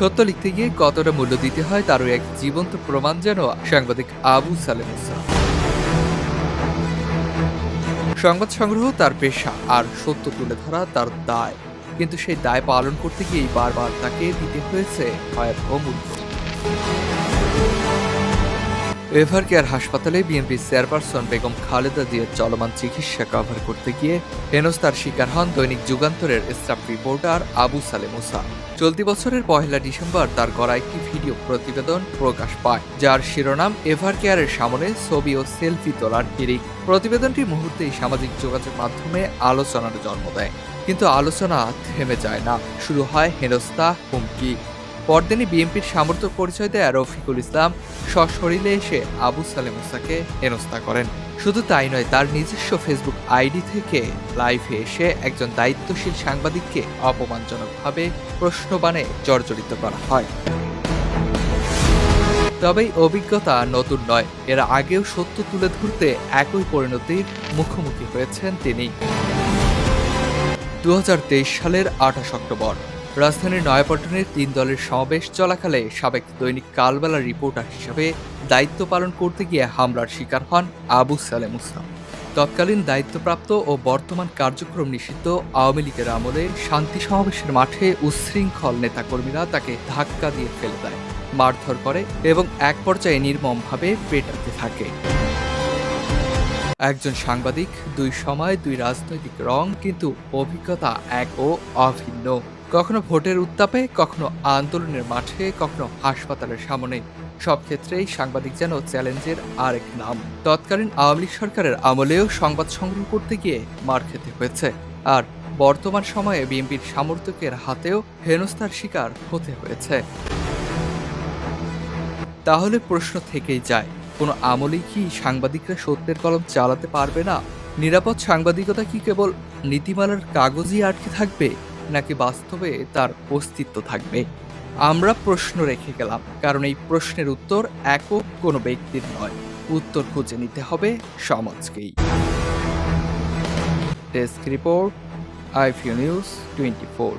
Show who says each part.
Speaker 1: সত্য লিখতে গিয়ে কতটা মূল্য দিতে হয় তারও এক জীবন্ত প্রমাণ যেন সাংবাদিক আবু সালেম সংবাদ সংগ্রহ তার পেশা আর সত্য তুলে ধরা তার দায়। কিন্তু সেই দায় পালন করতে গিয়েই বারবার তাকে দিতে হয়েছে ভয়াবহ মূল্য। এভার কেয়ার হাসপাতালে বিএনপি চেয়ারপারসন বেগম খালেদা জিয়ার চলমান চিকিৎসা কভার করতে গিয়ে হেনস্তার শিকার হন দৈনিক যুগান্তরের স্টাফ রিপোর্টার আবু সালে মুসা চলতি বছরের পহেলা ডিসেম্বর তার করা একটি ভিডিও প্রতিবেদন প্রকাশ পায়, যার শিরোনাম এভার কেয়ারের সামনে ছবি ও সেলফি তোলার হিরিক প্রতিবেদনটি মুহূর্তেই সামাজিক যোগাযোগ মাধ্যমে আলোচনার জন্ম দেয়, কিন্তু আলোচনা থেমে যায় না। শুরু হয় হেনস্তা হুমকি। পরদিনই বিএনপির সামর্থ্য পরিচয় দেয় রফিকুল ইসলাম। সশরীরে এসে আবু সালেম মুসাকে হেনস্থা করেন। শুধু তাই নয়, তার নিজস্ব ফেসবুক আইডি থেকে লাইভে এসে একজন দায়িত্বশীল সাংবাদিককে অপমানজনকভাবে প্রশ্নবাণে জর্জরিত করা হয়। তবে অভিজ্ঞতা নতুন নয়, এর আগেও সত্য তুলে ধরতে একই পরিণতির মুখোমুখি হয়েছেন তিনি। দু হাজার তেইশ সালের আঠাশ অক্টোবর। রাজধানীর নয়াপল্টনের তিন দলের সমাবেশ চলাকালে সাবেক দৈনিক কালবেলা রিপোর্টার হিসেবে দায়িত্ব পালন করতে গিয়ে হামলার শিকার হন আবু সালেম মুসা তৎকালীন দায়িত্বপ্রাপ্ত ও বর্তমান কার্যক্রম নিষিদ্ধ আওয়ামী লীগের আমলে শান্তি সমাবেশের মাঠে উচ্ছৃঙ্খল নেতাকর্মীরা তাকে ধাক্কা দিয়ে ফেলে দেয়, মারধর করে এবং এক পর্যায়ে নির্মমভাবে পেটাতে থাকে। একজন সাংবাদিক, দুই সময়, দুই রাজনৈতিক রং, কিন্তু অভিজ্ঞতা এক ও অভিন্ন। কখনো ভোটের উত্তাপে, কখনো আন্দোলনের মাঠে, কখনো হাসপাতালের সামনে। সব ক্ষেত্রেই সাংবাদিক যেন চ্যালেঞ্জের আরেক নাম। তৎকালীন আওয়ামী লীগ সরকারের আমলেও সংবাদ সংগ্রহ করতে গিয়ে মার খেতে হয়েছে। আর বর্তমান সময়ে বিএনপির সামর্থ্যকের হাতেও হেনস্থার শিকার হতে হয়েছে। তাহলে প্রশ্ন থেকেই যায়, কোনো আমলেই কি সাংবাদিকরা সত্যের কলম চালাতে পারবে না? নিরাপদ সাংবাদিকতা কি কেবল নীতিমালার কাগজই আটকে থাকবে? নাকি বাস্তবে তার অস্তিত্ব থাকবে? আমরা প্রশ্ন রেখে গেলাম, কারণ এই প্রশ্নের উত্তর একক কোনো ব্যক্তির নয়। উত্তর খুঁজে নিতে হবে সমাজকেই। ডেস্ক রিপোর্ট আইফিউ নিউজ টোয়েন্টি ফোর